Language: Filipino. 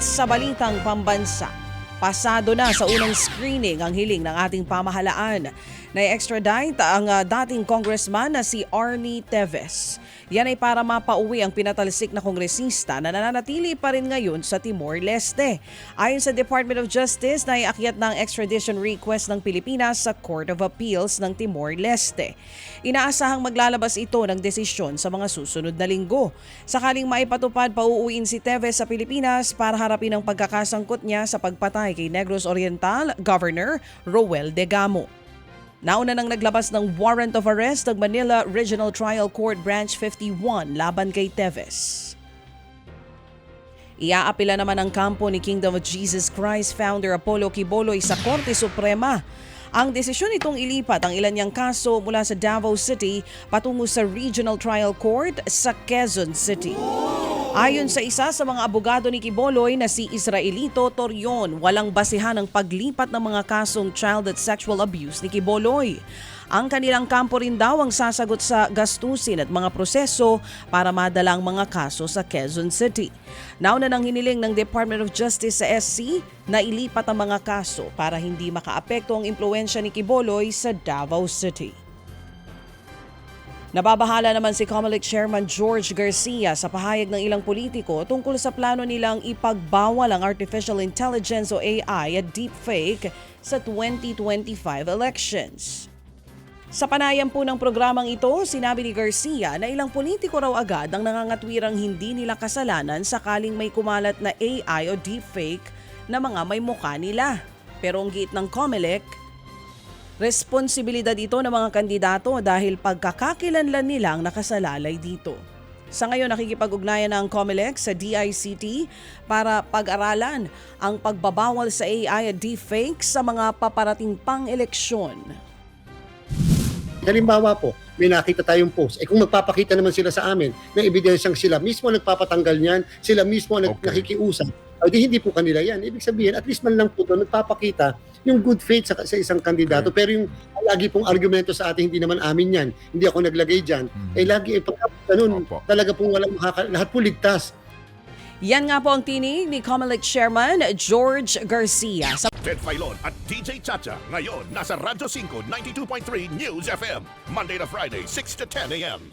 At sa balitang pambansa, pasado na sa unang screening ang hiling ng ating pamahalaan na extradite ang ah, dating congressman na si Arnie Teves. Yan ay para mapauwi ang pinatalsik na kongresista na nananatili pa rin ngayon sa Timor-Leste. Ayon sa Department of Justice, naiakyat ng extradition request ng Pilipinas sa Court of Appeals ng Timor-Leste. Inaasahang maglalabas ito ng desisyon sa mga susunod na linggo. Sakaling maipatupad, pauuwiin si Teves sa Pilipinas para harapin ang pagkakasangkot niya sa pagpatay kay Negros Oriental Governor Roel Degamo. Nauna nang naglabas ng warrant of arrest ng Manila Regional Trial Court Branch 51 laban kay Teves. Iaapila naman ang kampo ni Kingdom of Jesus Christ founder Apollo Quiboloy sa Korte Suprema. Ang desisyon itong ilipat ang ilan niyang kaso mula sa Davao City patungo sa Regional Trial Court sa Quezon City. Ayon sa isa sa mga abogado ni Kiboloy na si Israelito Torion, walang basihan ang paglipat ng mga kasong child at sexual abuse ni Kiboloy. Ang kanilang kampo rin daw ang sasagot sa gastusin at mga proseso para madala ang mga kaso sa Quezon City. Nauna nang hiniling ng Department of Justice sa SC na ilipat ang mga kaso para hindi makaapekto ang impluensya ni Kiboloy sa Davao City. Nababahala naman si Comelec Chairman George Garcia sa pahayag ng ilang politiko tungkol sa plano nilang ipagbawal ang artificial intelligence o AI at deepfake sa 2025 elections. Sa panayam po ng programang ito, sinabi ni Garcia na ilang politiko raw agad ang nangangatwirang hindi nila kasalanan sakaling may kumalat na AI o deepfake na mga may mukha nila. Pero ang giit ng Comelec, Responsibilidad ito ng mga kandidato dahil pagkakakilanlan nilang nakasalalay dito. Sa ngayon, nakikipag-ugnayan ang COMELEC sa DICT para pag-aralan ang pagbabawal sa AI at deepfake sa mga paparating pang eleksyon. Halimbawa po, may nakita tayong post. Eh kung magpapakita naman sila sa amin ng ebidensyang sila mismo ang nagpapatanggal niyan, sila mismo ang Okay. nakikiusap, ay di hindi po kanila yan. Ibig sabihin, at least man lang po doon, nagpapakita yung good faith sa, sa isang kandidato. Pero yung lagi pong argumento sa atin, hindi naman amin yan. Hindi ako naglagay dyan. Mhm. Eh lagi, eh, pagka ganun, Opo. talaga pong walang makaka, lahat po ligtas. Yan nga po ang tinig ni COMELEC Chairman George Garcia. Sa Ted Filon at DJ Chacha. Ngayon, nasa Radyo 5, 92.3 News FM. Monday to Friday, 6 to 10 a.m.